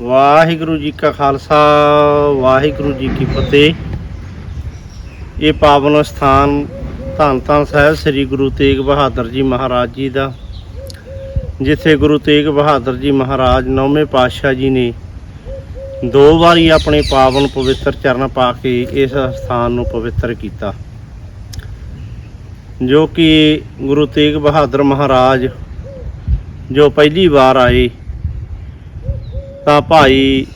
ਵਾਹਿਗੁਰੂ ਜੀ ਕਾ ਖਾਲਸਾ, ਵਾਹਿਗੁਰੂ ਜੀ ਕੀ ਫਤਿਹ। ਇਹ ਪਾਵਨ ਸਥਾਨ ਧੰਨ ਧੰਨ ਸਾਹਿਬ ਸ੍ਰੀ ਗੁਰੂ ਤੇਗ ਬਹਾਦਰ ਜੀ ਮਹਾਰਾਜ ਜੀ ਦਾ, ਜਿੱਥੇ ਗੁਰੂ ਤੇਗ ਬਹਾਦਰ ਜੀ ਮਹਾਰਾਜ ਨੌਵੇਂ ਪਾਤਸ਼ਾਹ ਜੀ ਨੇ ਦੋ ਵਾਰੀ ਆਪਣੇ ਪਾਵਨ ਪਵਿੱਤਰ ਚਰਨ ਪਾ ਕੇ ਇਸ ਸਥਾਨ ਨੂੰ ਪਵਿੱਤਰ ਕੀਤਾ। ਜੋ ਕਿ ਗੁਰੂ ਤੇਗ ਬਹਾਦਰ ਮਹਾਰਾਜ ਜੋ ਪਹਿਲੀ ਵਾਰ ਆਏ ਤਾਂ ਭਾਈ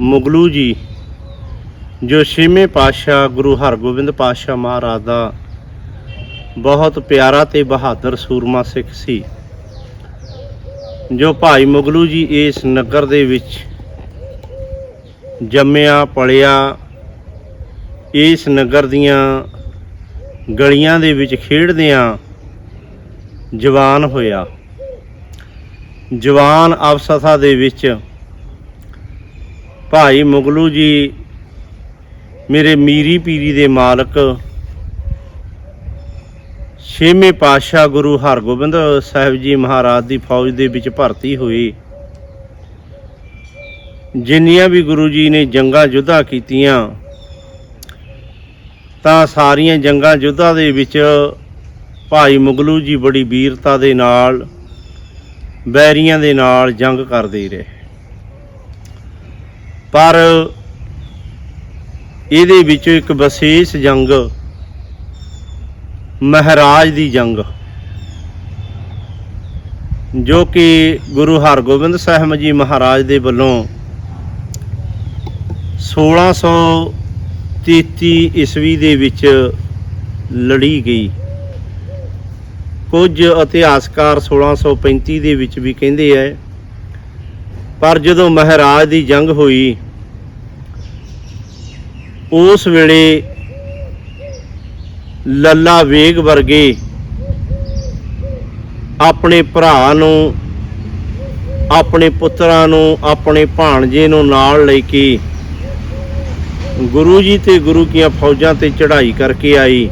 ਮੁਗਲੂ ਜੀ, ਜੋ ਛੇਵੇਂ ਪਾਤਸ਼ਾਹ ਗੁਰੂ ਹਰਗੋਬਿੰਦ ਪਾਤਸ਼ਾਹ ਮਹਾਰਾਜ ਦਾ ਬਹੁਤ ਪਿਆਰਾ ਤੇ ਬਹਾਦਰ ਸੂਰਮਾ ਸਿੱਖ ਸੀ, ਜੋ ਭਾਈ ਮੁਗਲੂ ਜੀ ਇਸ ਨਗਰ ਦੇ ਵਿੱਚ ਜੰਮਿਆ, ਪਲਿਆ, ਇਸ ਨਗਰ ਦੀਆਂ ਗਲੀਆਂ ਦੇ ਵਿੱਚ ਖੇਡਦਿਆਂ ਜਵਾਨ ਹੋਇਆ। ਜਵਾਨ ਅਵਸਥਾ ਦੇ ਵਿੱਚ ਭਾਈ ਮੁਗਲੂ ਜੀ, ਮੇਰੇ ਮੀਰੀ ਪੀਰੀ ਦੇ ਮਾਲਕ, ਛੇਵੇਂ ਪਾਤਸ਼ਾਹ ਗੁਰੂ ਹਰਗੋਬਿੰਦ ਸਾਹਿਬ ਜੀ ਮਹਾਰਾਜ ਦੀ ਫੌਜ ਦੇ ਵਿੱਚ ਭਰਤੀ ਹੋਏ ਜਿੰਨੀਆਂ ਵੀ ਗੁਰੂ ਜੀ ਨੇ ਜੰਗਾਂ ਯੁੱਧਾਂ ਕੀਤੀਆਂ, ਤਾਂ ਸਾਰੀਆਂ ਜੰਗਾਂ ਯੁੱਧਾਂ ਦੇ ਵਿੱਚ ਭਾਈ ਮੁਗਲੂ ਜੀ ਬੜੀ ਵੀਰਤਾ ਦੇ ਨਾਲ, ਬੈਰੀਆਂ ਦੇ ਨਾਲ ਜੰਗ ਕਰਦੇ ਰਹੇ। ਪਰ ਇਹਦੇ ਵਿੱਚੋਂ ਇੱਕ ਵਿਸ਼ੇਸ਼ ਜੰਗ, ਮਹਾਰਾਜ ਦੀ ਜੰਗ, ਜੋ ਕਿ ਗੁਰੂ ਹਰਗੋਬਿੰਦ ਸਾਹਿਬ ਜੀ ਮਹਾਰਾਜ ਦੇ ਵੱਲੋਂ 1633 ਈਸਵੀ ਦੇ ਵਿੱਚ ਲੜੀ ਗਈ। ਕੁਝ ਇਤਿਹਾਸਕਾਰ 1635 ਦੇ ਵਿੱਚ ਵੀ ਕਹਿੰਦੇ ਐ ਪਰ ਜਦੋਂ ਮਹਾਰਾਜ ਦੀ ਜੰਗ ਹੋਈ, ਉਸ ਵੇਲੇ ਲੱਲਾ ਵੇਗ ਵਰਗੇ ਆਪਣੇ ਭਰਾ ਨੂੰ, ਆਪਣੇ ਪੁੱਤਰਾਂ ਨੂੰ, ਆਪਣੇ ਭਾਣਜੇ ਨੂੰ ਨਾਲ ਲੈ ਕੇ ਗੁਰੂ ਜੀ ਤੇ ਗੁਰੂ ਕੀਆਂ ਫੌਜਾਂ ਤੇ ਚੜ੍ਹਾਈ ਕਰਕੇ ਆਈ।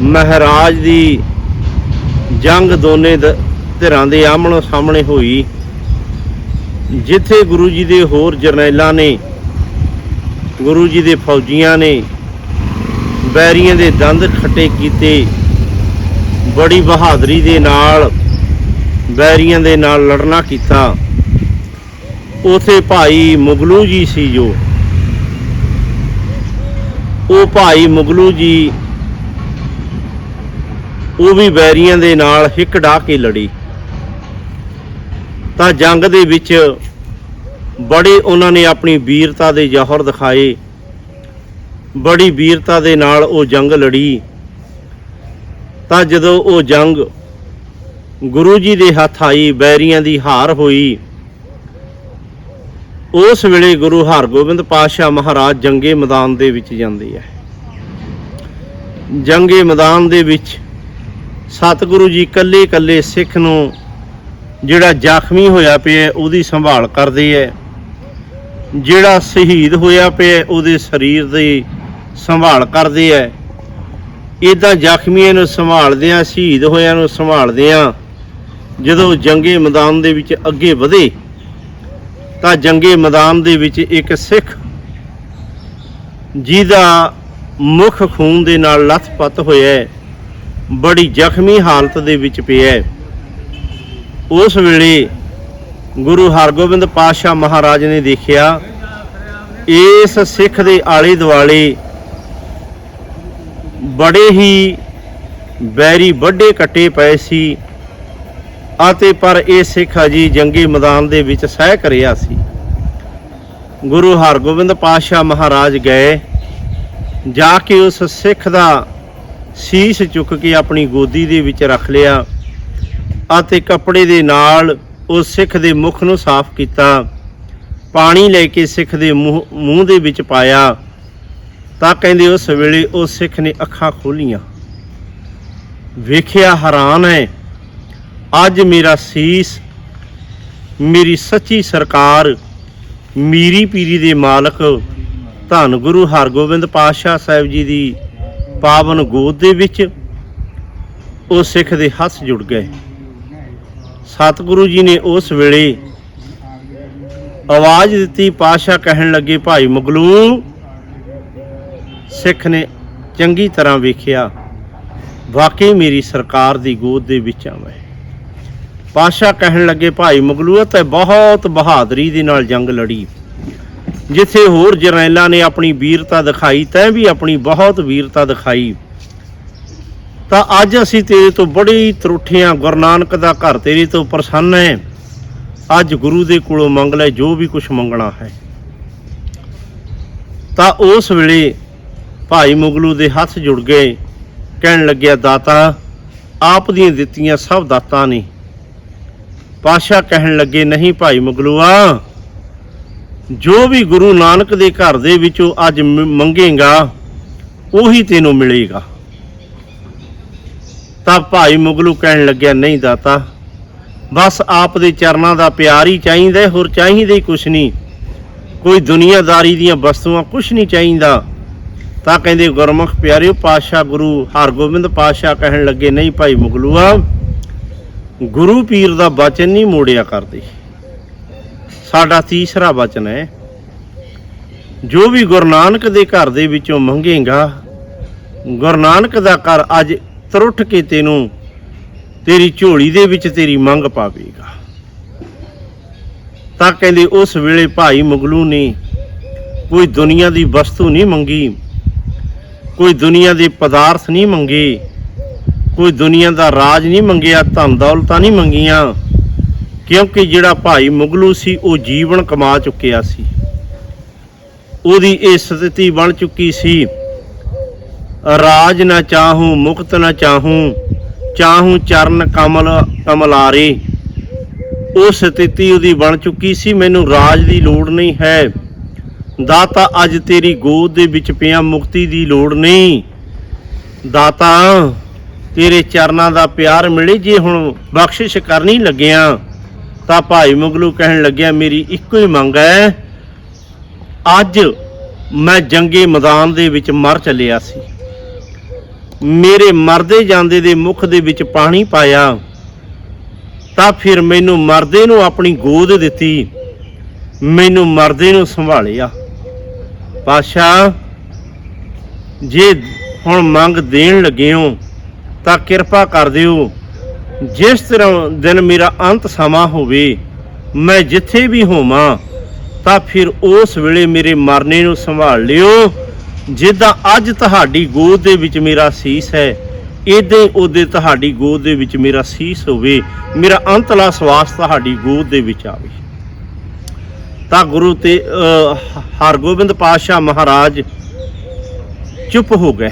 ਮਹਾਰਾਜ ਦੀ ਜੰਗ ਦੋਨੇ ਧਿਰਾਂ ਦੇ ਆਮਣੋ ਸਾਹਮਣੇ ਹੋਈ। ਜਿੱਥੇ ਗੁਰੂ ਜੀ ਦੇ ਹੋਰ ਜਰਨੈਲਾਂ ਨੇ, ਗੁਰੂ ਜੀ ਦੇ ਫੌਜੀਆਂ ਨੇ ਬੈਰੀਆਂ ਦੇ ਦੰਦ ਖੱਟੇ ਕੀਤੇ, ਬੜੀ ਬਹਾਦਰੀ ਦੇ ਨਾਲ ਬੈਰੀਆਂ ਦੇ ਨਾਲ ਲੜਨਾ ਕੀਤਾ। ਉਥੇ ਭਾਈ ਮੁਗਲੂ ਜੀ ਸੀ ਜੋ। ਉਹ ਭਾਈ ਮੁਗਲੂ ਜੀ, ਉਹ ਵੀ ਬੈਰੀਆਂ ਦੇ ਨਾਲ ਹਿੱਕ ਢਾ ਕੇ ਲੜੀ। ਤਾਂ ਜੰਗ ਦੇ ਵਿੱਚ ਬੜੇ ਉਹਨਾਂ ਨੇ ਆਪਣੀ ਵੀਰਤਾ ਦੇ ਜੌਹਰ ਦਿਖਾਏ। ਬੜੀ ਵੀਰਤਾ ਦੇ ਨਾਲ ਉਹ ਜੰਗ ਲੜੀ। ਤਾਂ ਜਦੋਂ ਉਹ ਜੰਗ ਗੁਰੂ ਜੀ ਦੇ ਹੱਥ ਆਈ, ਬੈਰੀਆਂ ਦੀ ਹਾਰ ਹੋਈ, ਉਸ ਵੇਲੇ ਗੁਰੂ ਹਰਗੋਬਿੰਦ ਪਾਤਸ਼ਾਹ ਮਹਾਰਾਜ ਜੰਗੇ ਮੈਦਾਨ ਦੇ ਵਿੱਚ ਜਾਂਦੇ ਹੈ ਜੰਗੇ ਮੈਦਾਨ ਦੇ ਵਿੱਚ ਸਤਿਗੁਰੂ ਜੀ ਇਕੱਲੇ ਇਕੱਲੇ ਸਿੱਖ ਨੂੰ ਜਿਹੜਾ ਜ਼ਖਮੀ ਹੋਇਆ ਪਿਆ, ਉਹਦੀ ਸੰਭਾਲ ਕਰਦੇ ਹੈ ਜਿਹੜਾ ਸ਼ਹੀਦ ਹੋਇਆ ਪਿਆ, ਉਹਦੇ ਸਰੀਰ ਦੀ ਸੰਭਾਲ ਕਰਦੇ ਹੈ ਇਦਾਂ ਜ਼ਖਮੀਆਂ ਨੂੰ ਸੰਭਾਲਦੇ ਆ ਸ਼ਹੀਦ ਹੋਇਆਂ ਨੂੰ ਸੰਭਾਲਦੇ ਆ ਜਦੋਂ ਜੰਗੇ ਮੈਦਾਨ ਦੇ ਵਿੱਚ ਅੱਗੇ ਵਧੇ, ਤਾਂ ਜੰਗੇ ਮੈਦਾਨ ਦੇ ਵਿੱਚ ਇੱਕ ਸਿੱਖ ਜਿਹਦਾ ਮੁੱਖ ਖੂਨ ਦੇ ਨਾਲ ਲੱਥਪੱਤ ਹੋਇਆ ਬੜੀ ਜ਼ਖਮੀ ਹਾਲਤ ਦੇ ਵਿੱਚ ਪਿਆ ਹੈ। ਉਸ ਵੇਲੇ ਗੁਰੂ ਹਰਗੋਬਿੰਦ ਪਾਤਸ਼ਾਹ ਮਹਾਰਾਜ ਨੇ ਦੇਖਿਆ, ਇਸ ਸਿੱਖ ਦੇ ਆਲੇ ਦੁਆਲੇ ਬੜੇ ਹੀ ਬੈਰੀ ਵੱਡੇ ਕੱਟੇ ਪਏ ਸੀ ਅਤੇ ਪਰ ਇਹ ਸਿੱਖ ਅਜੀ ਜੰਗੀ ਮੈਦਾਨ ਦੇ ਵਿੱਚ ਸਹਿ ਕਰਿਆ ਸੀ। ਗੁਰੂ ਹਰਗੋਬਿੰਦ ਪਾਤਸ਼ਾਹ ਮਹਾਰਾਜ ਗਏ, ਜਾ ਕੇ ਉਸ ਸਿੱਖ ਦਾ ਸੀਸ ਚੁੱਕ ਕੇ ਆਪਣੀ ਗੋਦੀ ਦੇ ਵਿੱਚ ਰੱਖ ਲਿਆ ਅਤੇ ਕੱਪੜੇ ਦੇ ਨਾਲ ਉਹ ਸਿੱਖ ਦੇ ਮੁਖ ਨੂੰ ਸਾਫ਼ ਕੀਤਾ। ਪਾਣੀ ਲੈ ਕੇ ਸਿੱਖ ਦੇ ਮੂੰਹ ਮੂੰਹ ਦੇ ਵਿੱਚ ਪਾਇਆ। ਤਾਂ ਕਹਿੰਦੇ ਉਸ ਵੇਲੇ ਉਹ ਸਿੱਖ ਨੇ ਅੱਖਾਂ ਖੋਲੀਆਂ। ਵੇਖਿਆ ਹੈਰਾਨ ਹੈ, ਅੱਜ ਮੇਰਾ ਸੀਸ, ਮੇਰੀ ਸੱਚੀ ਸਰਕਾਰ, ਮੀਰੀ ਪੀਰੀ ਦੇ ਮਾਲਕ ਧੰਨ ਗੁਰੂ ਹਰਗੋਬਿੰਦ ਪਾਤਸ਼ਾਹ ਸਾਹਿਬ ਜੀ ਦੀ ਪਾਵਨ ਗੋਦ ਦੇ ਵਿੱਚ ਉਹ ਸਿੱਖ ਦੇ ਹੱਥ ਜੁੜ ਗਏ। ਸਤਿਗੁਰੂ ਜੀ ਨੇ ਉਸ ਵੇਲੇ ਆਵਾਜ਼ ਦਿੱਤੀ ਪਾਸ਼ਾ ਕਹਿਣ ਲੱਗੇ, ਭਾਈ ਮਗਲੂ ਸਿੱਖ ਨੇ ਚੰਗੀ ਤਰ੍ਹਾਂ ਵੇਖਿਆ, ਵਾਕਈ ਮੇਰੀ ਸਰਕਾਰ ਦੀ ਗੋਦ ਦੇ ਵਿੱਚ ਆ ਮੈਂ ਪਾਸ਼ਾ ਕਹਿਣ ਲੱਗੇ, ਭਾਈ ਮਗਲੂ ਤੇ ਬਹੁਤ ਬਹਾਦਰੀ ਦੇ ਨਾਲ ਜੰਗ ਲੜੀ। ਜਿੱਥੇ ਹੋਰ ਜਰਨੈਲਾਂ ਨੇ ਆਪਣੀ ਵੀਰਤਾ ਦਿਖਾਈ, ਤੈਂ ਵੀ ਆਪਣੀ ਬਹੁਤ ਵੀਰਤਾ ਦਿਖਾਈ। ਤਾਂ ਅੱਜ ਅਸੀਂ ਤੇਰੇ ਤੋਂ ਬੜੀ ਤਰੁੱਠਿਆਂ, ਗੁਰੂ ਨਾਨਕ ਦਾ ਘਰ ਤੇਰੇ ਤੋਂ ਪ੍ਰਸੰਨ ਹੈ ਅੱਜ ਗੁਰੂ ਦੇ ਕੋਲੋਂ ਮੰਗ ਲੈ, ਜੋ ਵੀ ਕੁਝ ਮੰਗਣਾ ਹੈ। ਤਾਂ ਉਸ ਵੇਲੇ ਭਾਈ ਮੁਗਲੂ ਦੇ ਹੱਥ ਜੁੜ ਗਏ। ਕਹਿਣ ਲੱਗਿਆ, ਦਾਤਾ, ਆਪ ਦੀਆਂ ਦਿੱਤੀਆਂ ਸਭ ਦਾਤਾਂ ਨੇ। ਪਾਸ਼ਾ ਕਹਿਣ ਲੱਗੇ, ਨਹੀਂ ਭਾਈ ਮੁਗਲੂਆ, ਜੋ ਵੀ ਗੁਰੂ ਨਾਨਕ ਦੇ ਘਰ ਦੇ ਵਿੱਚੋਂ ਅੱਜ ਮੰਗੇਗਾ, ਉਹੀ ਤੈਨੂੰ ਮਿਲੇਗਾ। ਤਾਂ ਭਾਈ ਮੁਗਲੂ ਕਹਿਣ ਲੱਗਿਆ, ਨਹੀਂ ਦਾਤਾ, ਬਸ ਆਪ ਦੇ ਚਰਨਾਂ ਦਾ ਪਿਆਰ ਹੀ ਚਾਹੀਦਾ ਹੋਰ ਚਾਹੀਦਾ ਹੀ ਕੁਛ ਨਹੀਂ। ਕੋਈ ਦੁਨੀਆਦਾਰੀ ਦੀਆਂ ਵਸਤੂਆਂ ਕੁਛ ਨਹੀਂ ਚਾਹੀਦਾ। ਤਾਂ ਕਹਿੰਦੇ, ਗੁਰਮੁਖ ਪਿਆਰਿਓ, ਪਾਤਸ਼ਾਹ ਗੁਰੂ ਹਰਗੋਬਿੰਦ ਪਾਤਸ਼ਾਹ ਕਹਿਣ ਲੱਗੇ, ਨਹੀਂ ਭਾਈ ਮੁਗਲੂਆ, ਗੁਰੂ ਪੀਰ ਦਾ ਬਚਨ ਨਹੀਂ ਮੋੜਿਆ ਕਰਦੇ। ਸਾਡਾ ਤੀਸਰਾ ਬਚਨ ਹੈ। ਜੋ ਵੀ ਗੁਰੂ ਨਾਨਕ ਦੇ ਘਰ ਦੇ ਵਿੱਚੋਂ ਮੰਗੇਗਾ, ਗੁਰੂ ਨਾਨਕ ਦਾ ਘਰ ਅੱਜ ਤਰੁੱਠ ਕੇ ਤੈਨੂੰ ਤੇਰੀ ਝੋਲੀ ਦੇ ਵਿੱਚ ਤੇਰੀ ਮੰਗ ਪਾਵੇਗਾ। ਤਾਂ ਕਹਿੰਦੇ ਉਸ ਵੇਲੇ ਭਾਈ ਮੁਗਲੂ ਨੇ ਕੋਈ ਦੁਨੀਆ ਦੀ ਵਸਤੂ ਨਹੀਂ ਮੰਗੀ, ਕੋਈ ਦੁਨੀਆ ਦੇ ਪਦਾਰਥ ਨਹੀਂ ਮੰਗੇ, ਕੋਈ ਦੁਨੀਆ ਦਾ ਰਾਜ ਨਹੀਂ ਮੰਗਿਆ, ਧਨ ਦੌਲਤਾਂ ਨਹੀਂ ਮੰਗੀਆਂ, ਕਿਉਂਕਿ ਜਿਹੜਾ ਭਾਈ ਮੁਗਲੂ ਸੀ ਉਹ ਜੀਵਨ ਕਮਾ ਚੁੱਕਿਆ ਸੀ। ਉਹਦੀ ਇਹ ਸਥਿਤੀ ਬਣ ਚੁੱਕੀ ਸੀ ਰਾਜ ਨਾ ਚਾਹੂੰ, ਮੁਕਤ ਨਾ ਚਾਹੂੰ ਚਾਹੂੰ ਚਰਨ ਕਮਲ ਕਮਲਾਰੇ। ਉਹ ਸਥਿਤੀ ਉਹਦੀ ਬਣ ਚੁੱਕੀ ਸੀ, ਮੈਨੂੰ ਰਾਜ ਦੀ ਲੋੜ ਨਹੀਂ ਹੈ। ਦਾਤਾ, ਅੱਜ ਤੇਰੀ ਗੋਦ ਦੇ ਵਿੱਚ ਪਿਆ, ਮੁਕਤੀ ਦੀ ਲੋੜ ਨਹੀਂ। ਦਾਤਾ, ਤੇਰੇ ਚਰਨਾਂ ਦਾ ਪਿਆਰ ਮਿਲੇ, ਜੇ ਹੁਣ ਬਖਸ਼ਿਸ਼ ਕਰਨੀ ਲੱਗਿਆ, ਤਾਂ ਭਾਈ ਮੁਗਲੂ ਕਹਿਣ ਲੱਗਿਆ, ਮੇਰੀ ਇੱਕੋ ਹੀ ਮੰਗ ਹੈ, ਅੱਜ ਮੈਂ ਜੰਗੇ ਮੈਦਾਨ ਦੇ ਵਿੱਚ ਮਰ ਚੱਲਿਆ ਸੀ। ਮੇਰੇ ਮਰਦੇ ਜਾਂਦੇ ਦੇ ਮੁਖ ਦੇ ਵਿੱਚ ਪਾਣੀ ਪਾਇਆ, ਤਾਂ ਫਿਰ ਮੈਨੂੰ ਮਰਦੇ ਨੂੰ ਆਪਣੀ ਗੋਦ ਦਿੱਤੀ, ਮੈਨੂੰ ਮਰਦੇ ਨੂੰ ਸੰਭਾਲਿਆ। ਪਾਸ਼ਾ ਜੇ ਹੁਣ ਮੰਗ ਦੇਣ ਲੱਗੇ ਹੋ, ਤਾਂ ਕਿਰਪਾ ਕਰ ਦਿਓ। ਜਿਸ ਤਰ੍ਹਾਂ ਦਿਨ ਮੇਰਾ ਅੰਤ ਸਮਾਂ ਹੋਵੇ, ਮੈਂ ਜਿੱਥੇ ਵੀ ਹੋਵਾਂ, ਤਾਂ ਫਿਰ ਉਸ ਵੇਲੇ ਮੇਰੇ ਮਰਨੇ ਨੂੰ ਸੰਭਾਲ ਲਿਓ। ਜਿੱਦਾਂ ਅੱਜ ਤੁਹਾਡੀ ਗੋਦ ਦੇ ਵਿੱਚ ਮੇਰਾ ਸੀਸ ਹੈ ਇਦਾਂ ਹੀ ਉਹਦੇ ਤੁਹਾਡੀ ਗੋਦ ਦੇ ਵਿੱਚ ਮੇਰਾ ਸੀਸ ਹੋਵੇ, ਮੇਰਾ ਅੰਤਲਾ ਸਵਾਸ ਤੁਹਾਡੀ ਗੋਦ ਦੇ ਵਿੱਚ ਆਵੇ। ਤਾਂ ਗੁਰੂ ਤੇ ਹਰਗੋਬਿੰਦ ਪਾਤਸ਼ਾਹ ਮਹਾਰਾਜ ਚੁੱਪ ਹੋ ਗਏ।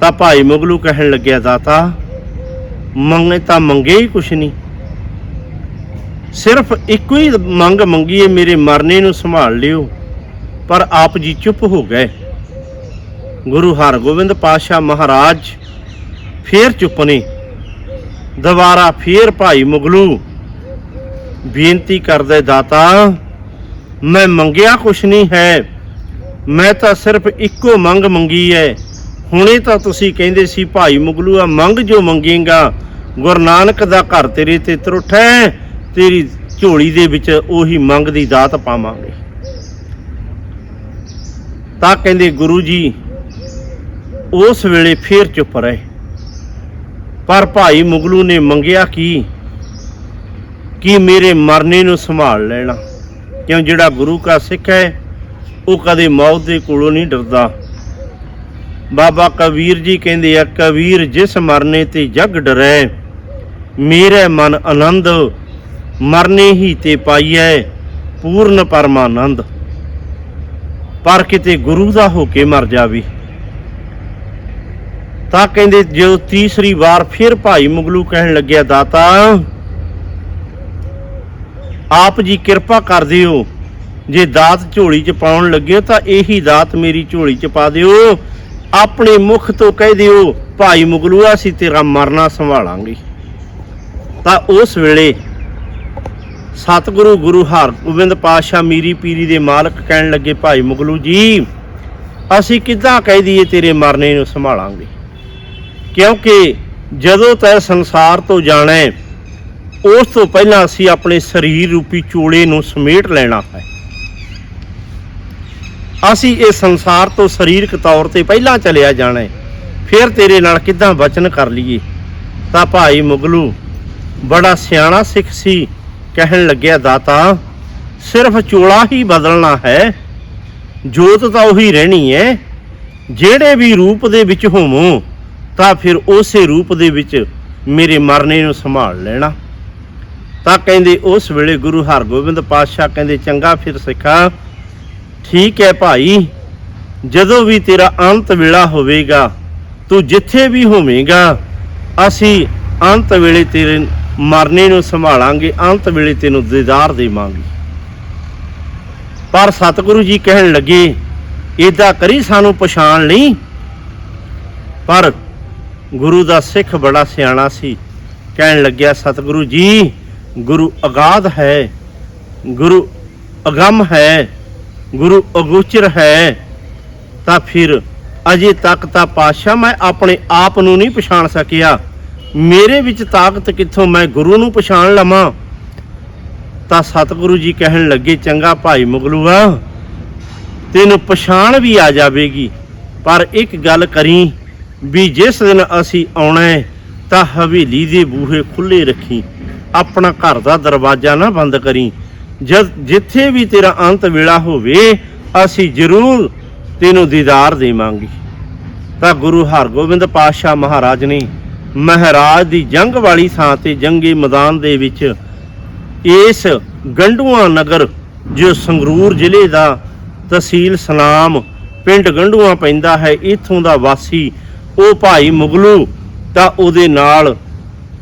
ਤਾਂ ਭਾਈ ਮੁਗਲੂ ਕਹਿਣ ਲੱਗਿਆ, ਦਾਤਾ, ਮੰਗੇ ਤਾਂ ਮੰਗੇ ਹੀ ਕੁਛ ਨਹੀਂ। ਸਿਰਫ ਇੱਕੋ ਹੀ ਮੰਗ ਮੰਗੀ ਹੈ, ਮੇਰੇ ਮਰਨੇ ਨੂੰ ਸੰਭਾਲ ਲਿਓ। ਪਰ ਆਪ ਜੀ ਚੁੱਪ ਹੋ ਗਏ। ਗੁਰੂ ਹਰਗੋਬਿੰਦ ਪਾਤਸ਼ਾਹ ਮਹਾਰਾਜ ਫੇਰ ਚੁੱਪ ਨੇ। ਦੁਬਾਰਾ ਫੇਰ ਭਾਈ ਮੁਗਲੂ ਬੇਨਤੀ ਕਰਦੇ ਦਾਤਾ, ਮੈਂ ਮੰਗਿਆ ਕੁਛ ਨਹੀਂ ਹੈ। ਮੈਂ ਤਾਂ ਸਿਰਫ ਇੱਕੋ ਮੰਗ ਮੰਗੀ ਹੈ। ਹੁਣੇ ਤਾਂ ਤੁਸੀਂ ਕਹਿੰਦੇ ਸੀ ਭਾਈ ਮੁਗਲੂ ਆ ਮੰਗ ਜੋ ਮੰਗੇਗਾ, ਗੁਰੂ ਨਾਨਕ ਦਾ ਘਰ ਤੇਰੇ ਤੇ ਤਰੁੱਠੈ ਤੇਰੀ ਝੋਲੀ ਦੇ ਵਿੱਚ ਉਹੀ ਮੰਗ ਦੀ ਦਾਤ ਪਾਵਾਂਗੇ। ਤਾਂ ਕਹਿੰਦੇ ਗੁਰੂ ਜੀ, ਉਸ ਵੇਲੇ ਫੇਰ ਚੁੱਪ ਰਹੇ। ਪਰ ਭਾਈ ਮੁਗਲੂ ਨੇ ਮੰਗਿਆ ਕੀ? ਕਿ ਮੇਰੇ ਮਰਨੇ ਨੂੰ ਸੰਭਾਲ ਲੈਣਾ? ਕਿਉਂ ਜਿਹੜਾ ਗੁਰੂ ਕਾ ਸਿੱਖ ਹੈ, ਉਹ ਕਦੇ ਮੌਤ ਦੇ ਕੋਲੋਂ ਨਹੀਂ ਡਰਦਾ। ਬਾਬਾ ਕਬੀਰ ਜੀ ਕਹਿੰਦੇ ਆ, ਕਬੀਰ, ਜਿਸ ਮਰਨੇ ਤੇ ਜਗ ਡਰੈ, ਮੇਰੇ ਮਨ ਆਨੰਦ, ਮਰਨੇ ਹੀ ਤੇ ਪਾਈਐ, ਪੂਰਨ ਪਰਮਾਨੰਦ। ਪਰ ਕਿਤੇ ਗੁਰੂ ਦਾ ਹੋ ਕੇ ਮਰ ਜਾਵੀ। ਤਾਂ ਕਹਿੰਦੇ ਜਦੋਂ ਤੀਸਰੀ ਵਾਰ ਫਿਰ ਭਾਈ ਮੁਗਲੂ ਕਹਿਣ ਲੱਗਿਆ, ਦਾਤਾ, ਆਪ ਜੀ ਕਿਰਪਾ ਕਰ ਦਿਓ। ਜੇ ਦਾਤ ਝੋਲੀ 'ਚ ਪਾਉਣ ਲੱਗੇ, ਤਾਂ ਇਹੀ ਦਾਤ ਮੇਰੀ ਝੋਲੀ 'ਚ ਪਾ ਦਿਓ। ਆਪਣੇ ਮੁਖ ਤੋਂ ਕਹਿ ਦਿਓ, ਭਾਈ ਮੁਗਲੂਆ, ਅਸੀਂ ਤੇਰਾ ਮਰਨਾ ਸੰਭਾਲਾਂਗੇ। ਤਾਂ ਉਸ ਵੇਲੇ ਸਤਿਗੁਰੂ ਗੁਰੂ ਹਰਗੋਬਿੰਦ ਪਾਤਸ਼ਾਹ ਮੀਰੀ ਪੀਰੀ ਦੇ ਮਾਲਕ ਕਹਿਣ ਲੱਗੇ ਭਾਈ ਮੁਗਲੂ ਜੀ ਅਸੀਂ ਕਿੱਦਾਂ ਕਹਿ ਦਈਏ ਤੇਰੇ ਮਰਨੇ ਨੂੰ ਸੰਭਾਲਾਂਗੇ? ਕਿਉਂਕਿ ਜਦੋਂ ਤੈ ਸੰਸਾਰ ਤੋਂ ਜਾਣਾ ਹੈ, ਉਸ ਤੋਂ ਪਹਿਲਾਂ ਅਸੀਂ ਆਪਣੇ ਸਰੀਰ ਰੂਪੀ ਚੋਲੇ ਨੂੰ ਸਮੇਟ ਲੈਣਾ ਹੈ। ਅਸੀਂ ਇਹ ਸੰਸਾਰ ਤੋਂ ਸਰੀਰਕ ਤੌਰ ਤੇ ਪਹਿਲਾਂ ਚਲਿਆ ਜਾਣਾ ਹੈ। ਫਿਰ ਤੇਰੇ ਨਾਲ ਕਿੱਦਾਂ ਵਚਨ ਕਰ ਲਈਏ? ਤਾਂ ਭਾਈ ਮੁਗਲੂ ਬੜਾ ਸਿਆਣਾ ਸਿੱਖ ਸੀ। ਕਹਿਣ ਲੱਗਿਆ, ਦਾਤਾ, ਸਿਰਫ ਚੋਲਾ ਹੀ ਬਦਲਣਾ ਹੈ। ਜੋਤ ਤਾਂ ਉਹੀ ਰਹਿਣੀ ਹੈ। ਜਿਹੜੇ ਵੀ ਰੂਪ ਦੇ ਵਿੱਚ ਹੋਵੋ, ਤਾਂ ਫਿਰ ਉਸੇ ਰੂਪ ਦੇ ਵਿੱਚ ਮੇਰੇ ਮਰਨੇ ਨੂੰ ਸੰਭਾਲ ਲੈਣਾ। ਤਾਂ ਕਹਿੰਦੇ ਉਸ ਵੇਲੇ ਗੁਰੂ ਹਰਗੋਬਿੰਦ ਪਾਤਸ਼ਾਹ ਕਹਿੰਦੇ, ਚੰਗਾ ਫਿਰ ਸਿੱਖਾ। ਠੀਕ ਹੈ ਭਾਈ, ਜਦੋਂ ਵੀ ਤੇਰਾ ਅੰਤ ਵੇਲਾ ਹੋਵੇਗਾ, ਤੂੰ ਜਿੱਥੇ ਵੀ ਹੋਵੇਂਗਾ, ਅਸੀਂ ਅੰਤ ਵੇਲੇ ਤੇਰੇ ਮਰਨੇ ਨੂੰ ਸੰਭਾਲਾਂਗੇ, ਅੰਤ ਵੇਲੇ ਤੈਨੂੰ ਦੀਦਾਰ ਦੇਵਾਂਗੇ। ਪਰ ਸਤਿਗੁਰੂ ਜੀ ਕਹਿਣ ਲੱਗੇ, ਏਦਾਂ ਕਰੀ ਸਾਨੂੰ ਪਛਾਣ ਲਈ। ਪਰ ਗੁਰੂ ਦਾ ਸਿੱਖ ਬੜਾ ਸਿਆਣਾ ਸੀ। ਕਹਿਣ ਲੱਗਿਆ, ਸਤਿਗੁਰੂ ਜੀ, ਗੁਰੂ ਅਗਾਧ ਹੈ, ਗੁਰੂ ਅਗੰਮ ਹੈ, ਗੁਰੂ ਅਗੋਚਰ ਹੈ। ਤਾਂ ਫਿਰ ਅਜੇ ਤੱਕ ਤਾਂ ਪਾਸ਼ਾ ਮੈਂ ਆਪਣੇ ਆਪ ਨੂੰ ਨਹੀਂ ਪਛਾਣ ਸਕਿਆ। ਮੇਰੇ ਵਿੱਚ ਤਾਕਤ ਕਿੱਥੋਂ ਮੈਂ ਗੁਰੂ ਨੂੰ ਪਛਾਣ ਲਵਾਂ? ਤਾਂ ਸਤਿਗੁਰੂ ਜੀ ਕਹਿਣ ਲੱਗੇ, ਚੰਗਾ ਭਾਈ ਮੁਗਲੂਆ, ਤੈਨੂੰ ਪਛਾਣ ਵੀ ਆ ਜਾਵੇਗੀ। ਪਰ ਇੱਕ ਗੱਲ ਕਰੀ, ਵੀ ਜਿਸ ਦਿਨ ਅਸੀਂ ਆਉਣਾ ਹੈ, ਤਾਂ ਹਵੇਲੀ ਦੇ ਬੂਹੇ ਖੁੱਲੇ ਰੱਖੀ। ਆਪਣਾ ਘਰ ਦਾ ਦਰਵਾਜ਼ਾ ਨਾ ਬੰਦ ਕਰੀ। ਜਦ ਜਿੱਥੇ ਵੀ ਤੇਰਾ ਅੰਤ ਵੇਲਾ ਹੋਵੇ, ਅਸੀਂ ਜ਼ਰੂਰ ਤੈਨੂੰ ਦੀਦਾਰ ਦੇਵਾਂਗੇ। ਤਾਂ ਗੁਰੂ ਹਰਗੋਬਿੰਦ ਪਾਤਸ਼ਾਹ ਮਹਾਰਾਜ ਨੇ ਮਹਾਰਾਜ ਦੀ ਜੰਗ ਵਾਲੀ ਥਾਂ ਤੇ ਜੰਗੀ ਮੈਦਾਨ ਦੇ ਵਿੱਚ ਇਸ ਗੰਡੂਆ ਨਗਰ, ਜੋ ਸੰਗਰੂਰ ਜ਼ਿਲ੍ਹੇ ਦਾ ਤਹਿਸੀਲ ਸਨਾਮ ਪਿੰਡ ਗੰਡੂਆ ਪੈਂਦਾ ਹੈ, ਇਥੋਂ ਦਾ ਵਾਸੀ ਉਹ ਭਾਈ ਮੁਗਲੂ ਤਾਂ ਉਹਦੇ ਨਾਲ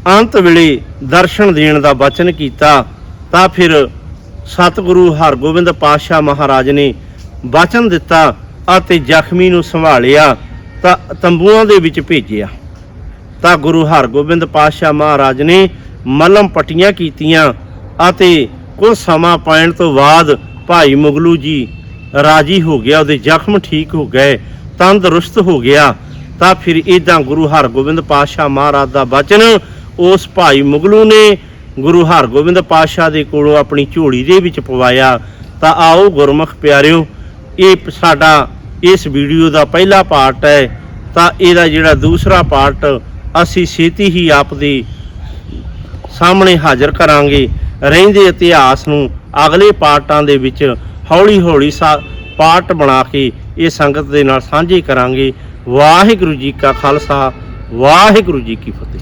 ਅੰਤ ਵੇਲੇ ਦਰਸ਼ਨ ਦੇਣ ਦਾ ਵਚਨ ਕੀਤਾ। ਤਾਂ ਫਿਰ ਸਤਿਗੁਰੂ ਹਰਗੋਬਿੰਦ ਪਾਤਸ਼ਾਹ ਮਹਾਰਾਜ ਨੇ ਵਚਨ ਦਿੱਤਾ ਅਤੇ ਜ਼ਖਮੀ ਨੂੰ ਸੰਭਾਲਿਆ, ਤਾਂ ਤੰਬੂਆਂ ਦੇ ਵਿੱਚ ਭੇਜਿਆ। ਤਾਂ ਗੁਰੂ ਹਰਗੋਬਿੰਦ ਪਾਤਸ਼ਾਹ ਮਹਾਰਾਜ ਨੇ ਮਲਮ ਪਟੀਆਂ ਕੀਤੀਆਂ ਅਤੇ ਕੁਝ ਸਮਾਂ ਪੈਣ ਤੋਂ ਬਾਅਦ ਭਾਈ ਮੁਗਲੂ ਜੀ ਰਾਜੀ ਹੋ ਗਿਆ, ਉਹਦੇ ਜ਼ਖਮ ਠੀਕ ਹੋ ਗਏ, ਤੰਦਰੁਸਤ ਹੋ ਗਿਆ, ਤਾਂ ਫਿਰ ਇਦਾਂ ਗੁਰੂ ਹਰਗੋਬਿੰਦ ਪਾਤਸ਼ਾਹ ਮਹਾਰਾਜ ਦਾ ਬਚਨ, ਉਸ ਭਾਈ ਮੁਗਲੂ ਨੇ ਗੁਰੂ ਹਰਗੋਬਿੰਦ ਪਾਤਸ਼ਾਹ ਦੇ ਕੋਲੋਂ ਆਪਣੀ ਝੋਲੀ ਦੇ ਵਿੱਚ ਪਵਾਇਆ। ਤਾਂ ਆਓ ਗੁਰਮੁਖ ਪਿਆਰਿਓ, ਇਹ ਸਾਡਾ ਇਸ ਵੀਡੀਓ ਦਾ ਪਹਿਲਾ ਪਾਰਟ ਹੈ। ਤਾਂ ਇਹਦਾ ਜਿਹੜਾ ਦੂਸਰਾ ਪਾਰਟ ਅਸੀਂ ਛੇਤੀ ਹੀ ਆਪ ਦੀ ਸਾਹਮਣੇ ਹਾਜ਼ਰ ਕਰਾਂਗੇ। ਰਹਿੰਦੇ ਇਤਿਹਾਸ ਨੂੰ ਅਗਲੇ ਪਾਠਾਂ ਦੇ ਵਿੱਚ ਹੌਲੀ ਹੌਲੀ ਸਾ ਪਾਰਟ ਬਣਾ ਕੇ ਇਹ ਸੰਗਤ ਦੇ ਨਾਲ ਸਾਂਝੇ ਕਰਾਂਗੇ। ਵਾਹਿਗੁਰੂ ਜੀ ਕਾ ਖਾਲਸਾ, ਵਾਹਿਗੁਰੂ ਜੀ ਕੀ ਫਤਿਹ।